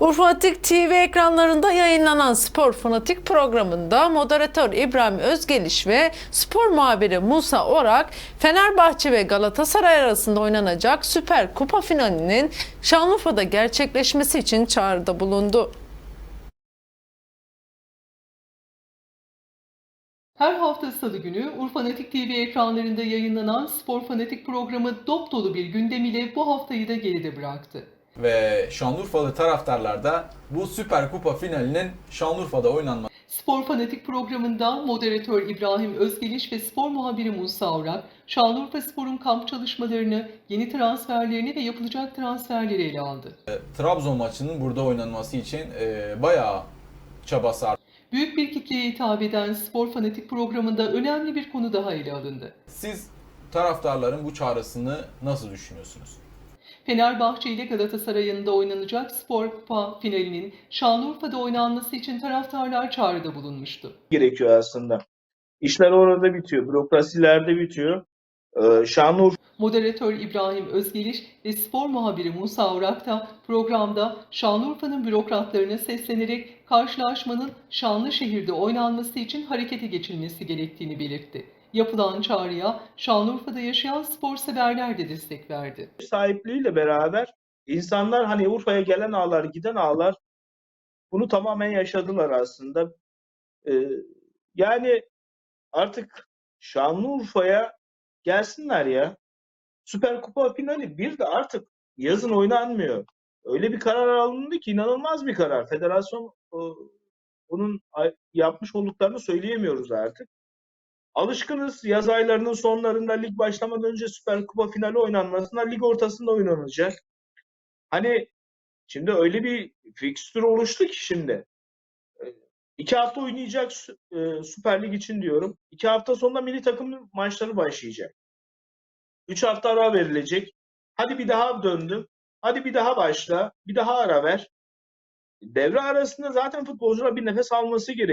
Urfatik TV ekranlarında yayınlanan Spor Fanatik programında moderatör İbrahim Özgeliş ve spor muhabiri Musa Orak, Fenerbahçe ve Galatasaray arasında oynanacak Süper Kupa finalinin Şanlıurfa'da gerçekleşmesi için çağrıda bulundu. Her hafta salı günü Urfanatik TV ekranlarında yayınlanan Spor Fanatik programı dop dolu bir gündem ile bu haftayı da geride bıraktı. Ve Şanlıurfalı taraftarlar da bu Süper Kupa finalinin Şanlıurfa'da oynanması Spor Fanatik programında moderatör İbrahim Özgeliş ve spor muhabiri Musa Orak, Şanlıurfa Spor'un kamp çalışmalarını, yeni transferlerini ve yapılacak transferleri ele aldı. Trabzon maçının burada oynanması için e, bayağı çaba sarf. Büyük bir kitleye hitap eden Spor Fanatik programında önemli bir konu daha ele alındı. Siz taraftarların bu çağrısını nasıl düşünüyorsunuz? Fenerbahçe ile Galatasaray'ın da oynanacak Spor Kupa finalinin Şanlıurfa'da oynanması için taraftarlar çağrıda bulunmuştu. gerekiyor aslında. İşler orada bitiyor, bürokrasilerde bitiyor. Ee, Şanlıurfa Moderatör İbrahim Özgeliş ve spor muhabiri Musa Urak da programda Şanlıurfa'nın bürokratlarına seslenerek karşılaşmanın Şanlışehir'de oynanması için harekete geçilmesi gerektiğini belirtti. Yapılan çağrıya Şanlıurfa'da yaşayan spor severler de destek verdi. sahipliğiyle beraber insanlar hani Urfa'ya gelen ağlar, giden ağlar bunu tamamen yaşadılar aslında. Ee, yani artık Şanlıurfa'ya gelsinler ya. Süper Kupa finali bir de artık yazın oynanmıyor. Öyle bir karar alındı ki inanılmaz bir karar. Federasyon bunun yapmış olduklarını söyleyemiyoruz artık. Alışkınız yaz aylarının sonlarında lig başlamadan önce Süper Kupa finali oynanmasına lig ortasında oynanacak. Hani şimdi öyle bir fikstür oluştu ki şimdi. E, iki hafta oynayacak e, Süper Lig için diyorum. İki hafta sonra milli takım maçları başlayacak. Üç hafta ara verilecek. Hadi bir daha döndüm. Hadi bir daha başla. Bir daha ara ver. Devre arasında zaten futbolcular bir nefes alması gerekiyor.